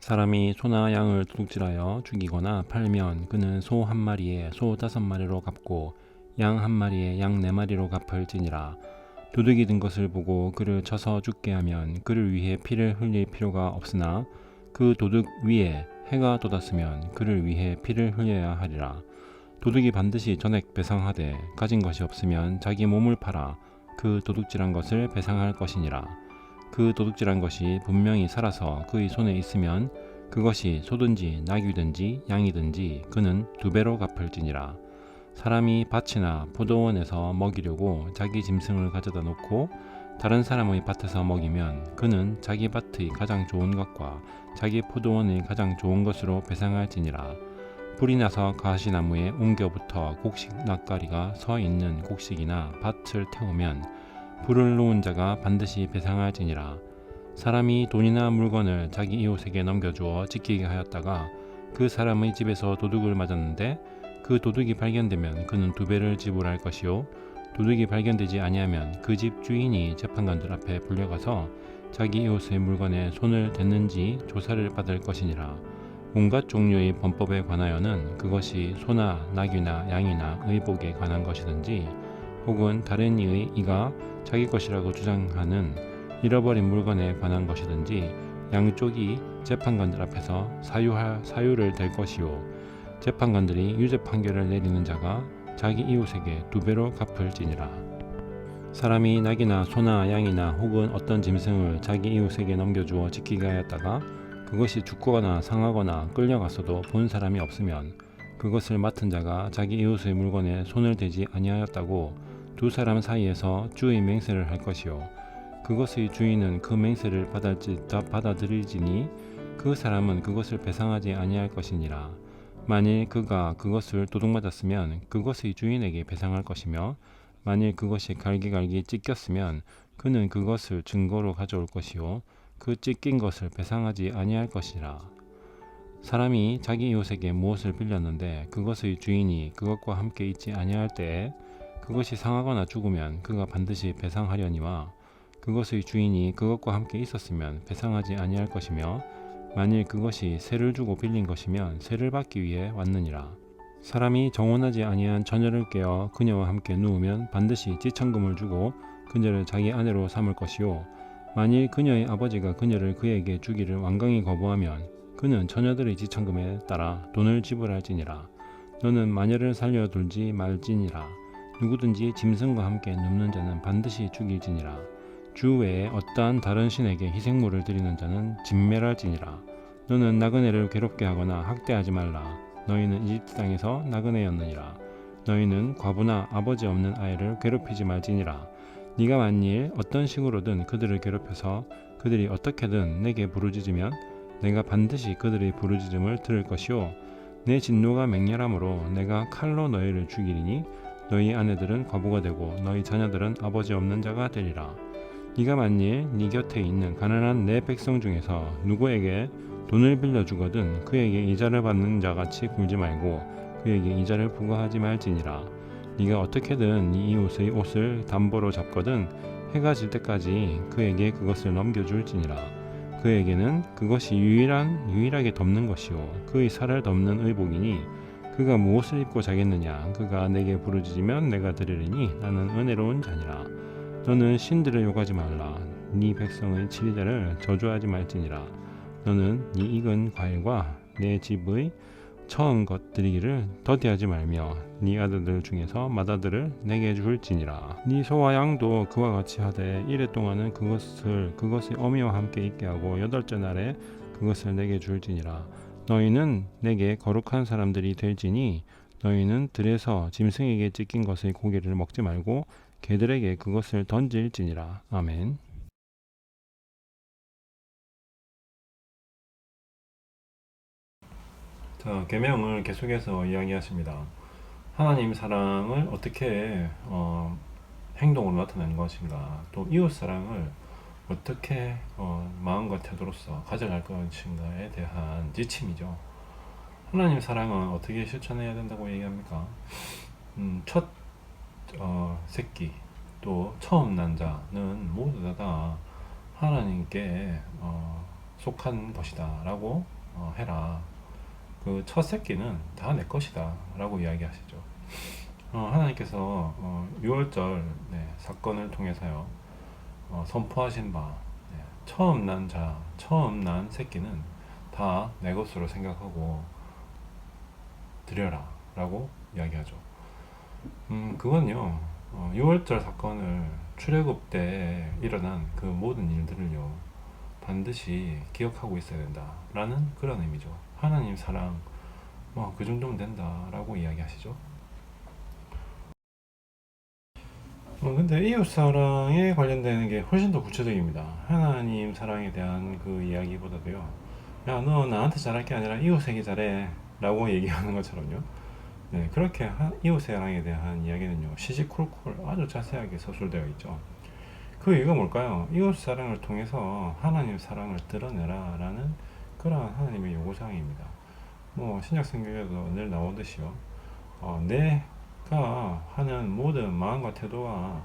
사람이 소나 양을 도둑질하여 죽이거나 팔면 그는 소 한 마리에 소 다섯 마리로 갚고 양 한 마리에 양 네 마리로 갚을지니라. 도둑이 든 것을 보고 그를 쳐서 죽게 하면 그를 위해 피를 흘릴 필요가 없으나 그 도둑 위에 해가 돋았으면 그를 위해 피를 흘려야 하리라. 도둑이 반드시 전액 배상하되 가진 것이 없으면 자기 몸을 팔아 그 도둑질한 것을 배상할 것이니라. 그 도둑질한 것이 분명히 살아서 그의 손에 있으면 그것이 소든지 낙이든지 양이든지 그는 두 배로 갚을지니라. 사람이 밭이나 포도원에서 먹이려고 자기 짐승을 가져다 놓고 다른 사람의 밭에서 먹이면 그는 자기 밭의 가장 좋은 것과 자기 포도원의 가장 좋은 것으로 배상할지니라. 불이 나서 가시나무에 옮겨붙어 곡식 낯가리가 서 있는 곡식이나 밭을 태우면 불을 놓은 자가 반드시 배상할지니라. 사람이 돈이나 물건을 자기 이웃에게 넘겨주어 지키게 하였다가 그 사람의 집에서 도둑을 맞았는데 그 도둑이 발견되면 그는 두 배를 지불할 것이요 도둑이 발견되지 아니하면 그 집 주인이 재판관들 앞에 불려가서 자기 이웃의 물건에 손을 댔는지 조사를 받을 것이니라 온갖 종류의 범법에 관하여는 그것이 소나 낙이나 양이나 의복에 관한 것이든지 혹은 다른 이의 이가 자기 것이라고 주장하는 잃어버린 물건에 관한 것이든지 양쪽이 재판관들 앞에서 사유할 사유를 댈 것이요. 재판관들이 유죄 판결을 내리는 자가 자기 이웃에게 두 배로 갚을지니라. 사람이 낙이나 소나 양이나 혹은 어떤 짐승을 자기 이웃에게 넘겨주어 지키게 하였다가 그것이 죽거나 상하거나 끌려갔어도 본 사람이 없으면 그것을 맡은 자가 자기 이웃의 물건에 손을 대지 아니하였다고 두 사람 사이에서 주의 맹세를 할 것이요. 그것의 주인은 그 맹세를 받아들일지니 그 사람은 그것을 배상하지 아니할 것이니라. 만일 그가 그것을 도둑맞았으면 그것의 주인에게 배상할 것이며 만일 그것이 갈기갈기 찢겼으면 그는 그것을 증거로 가져올 것이요. 그 찢긴 것을 배상하지 아니할 것이라. 사람이 자기 이웃에게 무엇을 빌렸는데 그것의 주인이 그것과 함께 있지 아니할 때에 그것이 상하거나 죽으면 그가 반드시 배상하려니와 그것의 주인이 그것과 함께 있었으면 배상하지 아니할 것이며 만일 그것이 세를 주고 빌린 것이면 세를 받기 위해 왔느니라. 사람이 정혼하지 아니한 처녀를 깨어 그녀와 함께 누우면 반드시 지천금을 주고 그녀를 자기 아내로 삼을 것이요. 만일 그녀의 아버지가 그녀를 그에게 주기를 완강히 거부하면 그는 처녀들의 지천금에 따라 돈을 지불할지니라. 너는 마녀를 살려둘지 말지니라 누구든지 짐승과 함께 눕는 자는 반드시 죽일지니라. 주 외에 어떠한 다른 신에게 희생물을 드리는 자는 진멸할지니라. 너는 나그네를 괴롭게 하거나 학대하지 말라. 너희는 이집트 땅에서 나그네였느니라. 너희는 과부나 아버지 없는 아이를 괴롭히지 말지니라. 네가 만일 어떤 식으로든 그들을 괴롭혀서 그들이 어떻게든 내게 부르짖으면 내가 반드시 그들의 부르짖음을 들을 것이요. 내 진노가 맹렬함으로 내가 칼로 너희를 죽이리니 너희 아내들은 과부가 되고 너희 자녀들은 아버지 없는 자가 되리라. 네가 만일 네 곁에 있는 가난한 내 백성 중에서 누구에게 돈을 빌려 주거든 그에게 이자를 받는 자 같이 굴지 말고 그에게 이자를 부과하지 말지니라. 네가 어떻게든 네 이웃의 옷을 담보로 잡거든 해가 질 때까지 그에게 그것을 넘겨줄지니라. 그에게는 그것이 유일한 유일하게 덮는 것이요. 그의 살을 덮는 의복이니 그가 무엇을 입고 자겠느냐? 그가 내게 부르짖으면 내가 드리리니 나는 은혜로운 자니라. 너는 신들을 욕하지 말라. 네 백성의 치리자를 저주하지 말지니라. 너는 네 익은 과일과 내 집의 처음 것 드리기를 더디하지 말며 네 아들들 중에서 맏아들을 내게 줄지니라. 네 소와 양도 그와 같이 하되 이래 동안은 그것을 그것의 어미와 함께 있게 하고 여덟째 날에 그것을 내게 줄지니라 너희는 내게 거룩한 사람들이 될지니 너희는 들에서 짐승에게 찢긴 것의 고기를 먹지 말고 개들에게 그것을 던질지니라 아멘 자, 계명을 계속해서 이야기하십니다. 하나님 사랑을 어떻게 어, 행동으로 나타내는 것인가, 또 이웃 사랑을 어떻게 어, 마음과 태도로서 가져갈 것인가에 대한 지침이죠. 하나님 사랑은 어떻게 실천해야 된다고 얘기합니까? 음, 첫 어, 새끼 또 처음 난 자는 모두 다 하나님께 어, 속한 것이다라고 어, 해라. 그 첫 새끼는 다 내 것이다라고 이야기하시죠. 어, 하나님께서 어, 6월절 네, 사건을 통해서요 어, 선포하신 바 네, 처음 난 자, 처음 난 새끼는 다 내 것으로 생각하고 드려라 라고 이야기하죠. 음, 그건요. 어, 6월절 사건을 출애굽 때 일어난 그 모든 일들을요. 반드시 기억하고 있어야 된다라는 그런 의미죠. 하나님 사랑 뭐 그 정도면 된다라고 이야기하시죠. 어, 근데 이웃 사랑에 관련되는 게 훨씬 더 구체적입니다. 하나님 사랑에 대한 그 이야기보다도요. 야, 너 나한테 잘할 게 아니라 이웃에게 잘해. 라고 얘기하는 것처럼요. 네, 그렇게 하- 이웃 사랑에 대한 이야기는요. 시시콜콜 아주 자세하게 서술되어 있죠. 그 이유가 뭘까요? 이웃 사랑을 통해서 하나님 사랑을 드러내라 라는 그러한 하나님의 요구사항입니다. 뭐 신약 성경에도 늘 나오듯이요. 어, 내 가 하는 모든 마음과 태도가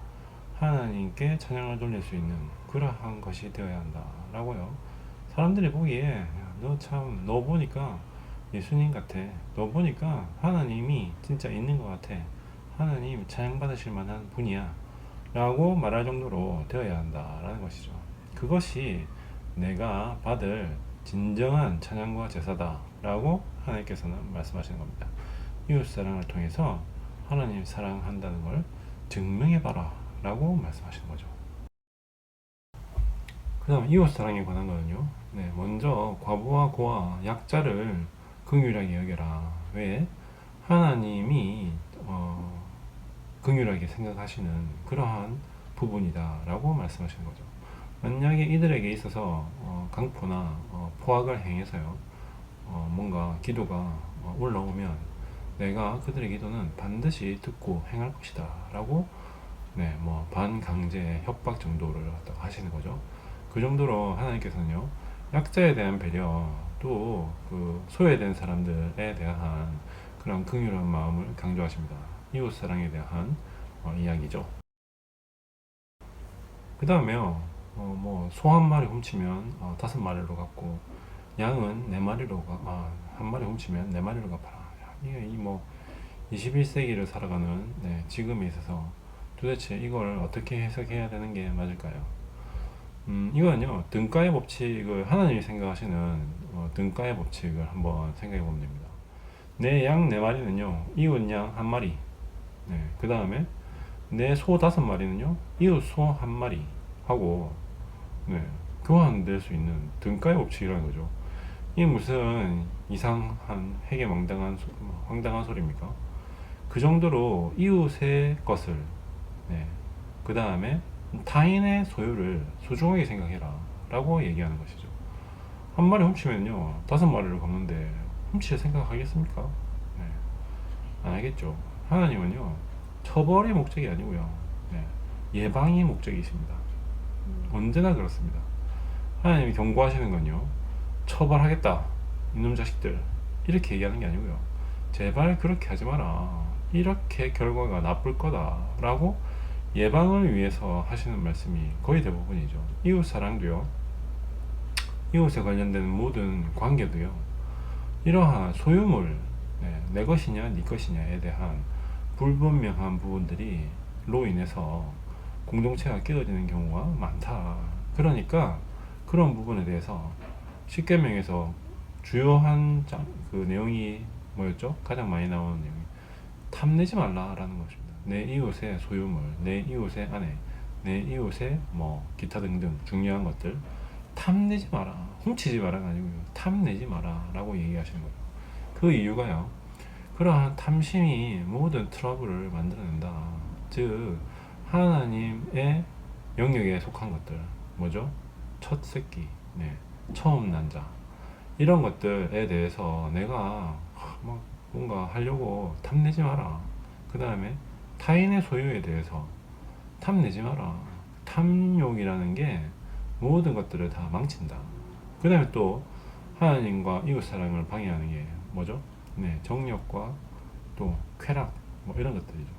하나님께 찬양을 돌릴 수 있는 그러한 것이 되어야 한다라고요. 사람들이 보기에 너 참 너 보니까 예수님 같아. 너 보니까 하나님이 진짜 있는 것 같아. 하나님 찬양 받으실 만한 분이야. 라고 말할 정도로 되어야 한다라는 것이죠. 그것이 내가 받을 진정한 찬양과 제사다라고 하나님께서는 말씀하시는 겁니다. 이웃 사랑을 통해서 하나님 사랑한다는 걸 증명해봐라 라고 말씀하시는 거죠. 그 다음 이웃 사랑에 관한 거는요. 네, 먼저 과부와 고아 약자를 긍휼하게 여겨라. 왜? 하나님이 어, 긍휼하게 생각하시는 그러한 부분이다 라고 말씀하시는 거죠. 만약에 이들에게 있어서 어, 강포나 어, 포악을 행해서요, 어, 뭔가 기도가 어, 올라오면 내가 그들의 기도는 반드시 듣고 행할 것이다 라고 네, 뭐 반강제 협박 정도를 하시는 거죠. 그 정도로 하나님께서는요, 약자에 대한 배려 또 그 소외된 사람들에 대한 그런 긍휼한 마음을 강조하십니다. 이웃 사랑에 대한 어, 이야기죠. 그 다음에요, 어, 뭐소 한 마리 훔치면 어, 다섯 마리로 갚고 양은 네 마리로 가, 아, 한 마리 훔치면 네 마리로 갚아라. 야, 이게 이뭐 21세기를 살아가는 네, 지금에 있어서 도대체 이걸 어떻게 해석해야 되는 게 맞을까요? 음, 이거는요, 등가의 법칙을 하나님이 생각하시는 어, 등가의 법칙을 한번 생각해 보면 됩니다. 내 양 네 마리는요, 이웃 양 한 마리. 네, 그 다음에 내 소 다섯 마리는요, 이웃 소 한 마리 하고, 네, 교환될 수 있는 등가의 법칙이라는 거죠. 이게 무슨 이상한 해괴망당한 소- 황당한 소리입니까? 그 정도로 이웃의 것을, 네, 그 다음에 타인의 소유를 소중하게 생각해라 라고 얘기하는 것이죠. 한 마리 훔치면요, 다섯 마리를 갚는데 훔칠 생각하겠습니까? 네, 안 하겠죠. 하나님은요, 처벌이 목적이 아니고요, 네, 예방이 목적이십니다. 언제나 그렇습니다. 하나님이 경고하시는 건요, 처벌하겠다, 이놈 자식들. 이렇게 얘기하는 게 아니고요, 제발 그렇게 하지 마라. 이렇게 결과가 나쁠 거다 라고 예방을 위해서 하시는 말씀이 거의 대부분이죠. 이웃 사랑도요. 이웃에 관련된 모든 관계도요. 이러한 소유물, 네, 내 것이냐, 네 것이냐에 대한 불분명한 부분들이 로 인해서 공동체가 깨어지는 경우가 많다. 그러니까 그런 부분에 대해서 십계명에서 주요한 장- 그 내용이 뭐였죠? 가장 많이 나오는 내용이 탐내지 말라라는 것입니다. 내 이웃의 소유물, 내 이웃의 아내, 내 이웃의 뭐 기타 등등 중요한 것들 탐내지 마라, 훔치지 마라가 아니고요, 탐내지 마라라고 얘기하시는 거예요. 그 이유가요, 그러한 탐심이 모든 트러블을 만들어낸다. 즉 하나님의 영역에 속한 것들, 뭐죠? 첫 새끼, 네, 처음 난 자, 이런 것들에 대해서 내가 막 뭔가 하려고 탐내지 마라. 그 다음에 타인의 소유에 대해서 탐내지 마라. 탐욕이라는 게 모든 것들을 다 망친다. 그 다음에 또 하나님과 이웃 사랑을 방해하는 게 뭐죠? 네, 정력과 또 쾌락 뭐 이런 것들이죠.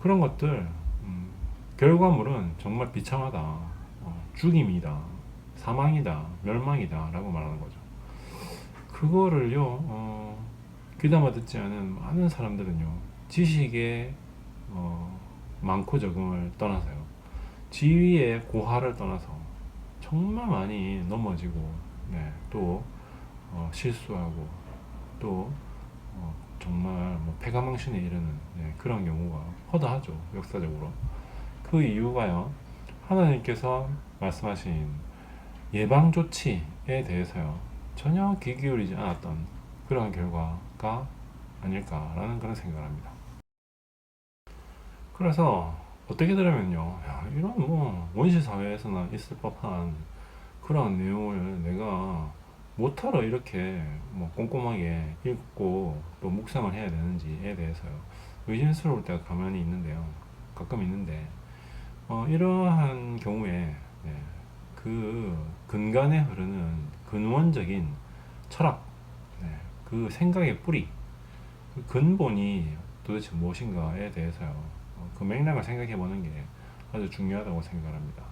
그런 것들 음, 결과물은 정말 비참하다. 어, 죽임이다. 사망이다, 멸망이다 라고 말하는 거죠. 그거를요, 어, 귀담아 듣지 않은 많은 사람들은요, 지식의 어, 많고 적음을 떠나서요, 지위의 고하를 떠나서 정말 많이 넘어지고, 네, 또 어, 실수하고, 또 어, 정말 뭐 폐가망신에 이르는 네, 그런 경우가 허다하죠, 역사적으로. 그 이유가요, 하나님께서 말씀하신 예방 조치에 대해서요. 전혀 귀 기울이지 않았던 그런 결과가 아닐까라는 그런 생각을 합니다. 그래서 어떻게 들으면요, 야, 이런 뭐 원시 사회에서나 있을 법한 그런 내용을 내가 못하러 이렇게 뭐 꼼꼼하게 읽고 또 묵상을 해야 되는지에 대해서요. 의심스러울 때가 가만히 있는데요, 가끔 있는데 어, 이러한 경우에 네, 그 근간에 흐르는 근원적인 철학, 네, 그 생각의 뿌리, 그 근본이 도대체 무엇인가에 대해서요. 어, 그 맥락을 생각해 보는 게 아주 중요하다고 생각합니다.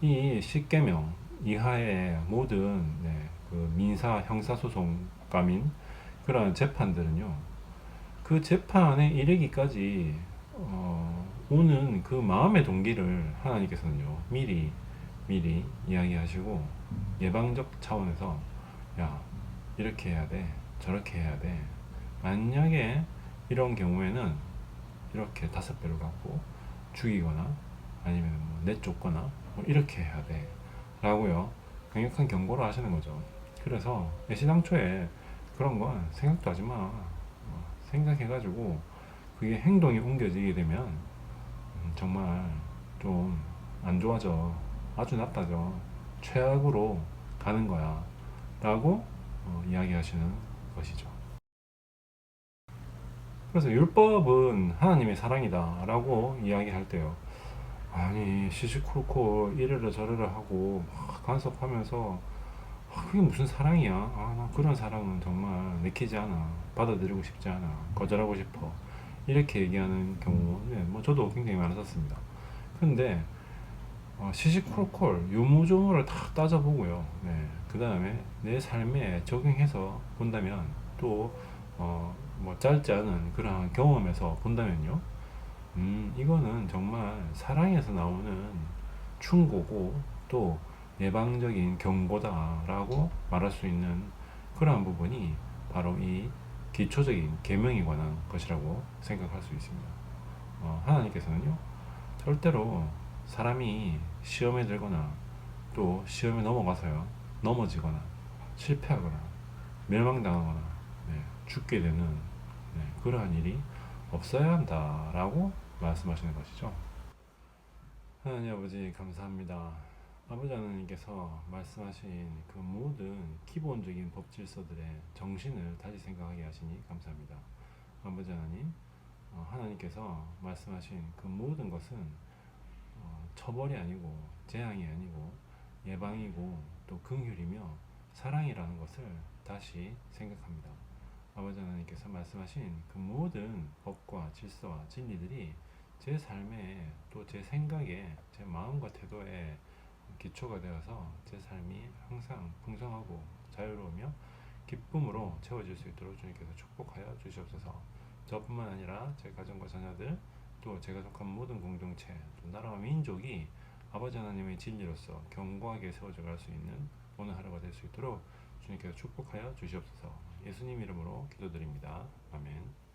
이 십계명 이하의 모든 네, 그 민사 형사소송감인 그런 재판들은요. 그 재판에 이르기까지 어, 오는 그 마음의 동기를 하나님께서는요 미리 미리 이야기하시고 예방적 차원에서 야 이렇게 해야 돼 저렇게 해야 돼. 만약에 이런 경우에는 이렇게 다섯 배로 갖고 죽이거나 아니면 뭐 내쫓거나 뭐 이렇게 해야 돼. 라고요. 강력한 경고를 하시는 거죠. 그래서 애시당초에 그런 건 생각도 하지 마. 어, 생각해가지고 그게 행동이 옮겨지게 되면 음, 정말 좀 안 좋아져 아주 나빠져 최악으로 가는 거야. 라고 어, 이야기하시는 것이죠. 그래서 율법은 하나님의 사랑이다. 라고 이야기할 때요. 아니 시시콜콜 이래라 저래라 하고 막 간섭하면서 아, 그게 무슨 사랑이야? 아, 나 그런 사랑은 정말 내키지 않아. 받아들이고 싶지 않아. 거절하고 싶어. 이렇게 얘기하는 경우 네, 뭐 저도 굉장히 많았었습니다. 근데 어, 시시콜콜 유무조무를 다 따져보고요. 네. 그 다음에 내 삶에 적용해서 본다면 또, 어, 뭐 짧지 않은 그러한 경험에서 본다면요. 음, 이거는 정말 사랑에서 나오는 충고고 또 예방적인 경고다라고 말할 수 있는 그러한 부분이 바로 이 기초적인 계명에 관한 것이라고 생각할 수 있습니다. 어, 하나님께서는요, 절대로 사람이 시험에 들거나 또 시험에 넘어가서요 넘어지거나 실패하거나 멸망당하거나 네, 죽게 되는 네, 그러한 일이 없어야 한다라고 말씀하시는 것이죠. 하나님 아버지 감사합니다. 아버지 하나님께서 말씀하신 그 모든 기본적인 법 질서들의 정신을 다시 생각하게 하시니 감사합니다. 아버지 하나님, 어, 하나님께서 말씀하신 그 모든 것은 어, 처벌이 아니고 재앙이 아니고 예방이고 또 긍휼이며 사랑이라는 것을 다시 생각합니다. 아버지 하나님께서 말씀하신 그 모든 법과 질서와 진리들이 제 삶에 또 제 생각에 제 마음과 태도에 기초가 되어서 제 삶이 항상 풍성하고 자유로우며 기쁨으로 채워질 수 있도록 주님께서 축복하여 주시옵소서. 저뿐만 아니라 제 가정과 자녀들 또 제가 속한 모든 공동체, 또 나라와 민족이 아버지 하나님의 진리로서 견고하게 세워져 갈 수 있는 오늘 하루가 될 수 있도록 주님께서 축복하여 주시옵소서. 예수님 이름으로 기도드립니다. 아멘.